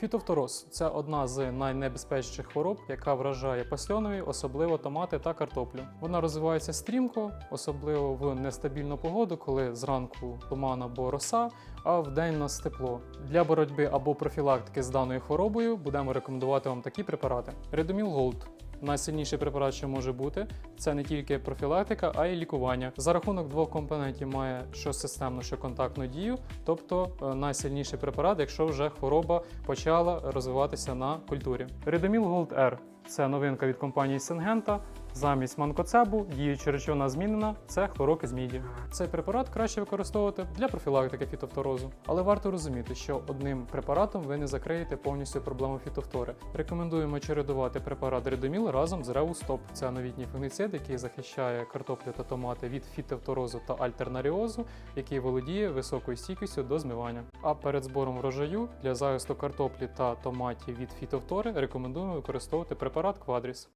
Фітофтороз це одна з найнебезпечніших хвороб, яка вражає пасльонові, особливо томати та картоплю. Вона розвивається стрімко, особливо в нестабільну погоду, коли зранку туман або роса, а вдень нас тепло. Для боротьби або профілактики з даною хворобою будемо рекомендувати вам такі препарати: Редоміл Голд. Найсильніший препарат, що може бути, це не тільки профілактика, а й лікування. За рахунок двох компонентів має що системну, що контактну дію, тобто е, найсильніший препарат, якщо вже хвороба почала розвиватися на культурі. Редоміл Gold R – це новинка від компанії Сингента. Замість манкоцебу діюча речовина змінена це хлорок із міді. Цей препарат краще використовувати для профілактики фітофторозу, але варто розуміти, що одним препаратом ви не закриєте повністю проблему фітофтори. Рекомендуємо чередувати препарат Редоміл разом з Реустоп. Це новітній фунгіцид, який захищає картоплю та томати від фітофторозу та альтернаріозу, який володіє високою стійкістю до змивання. А перед збором врожаю для захисту картоплі та томатів від фітофтори рекомендуємо використовувати препарат Quadris.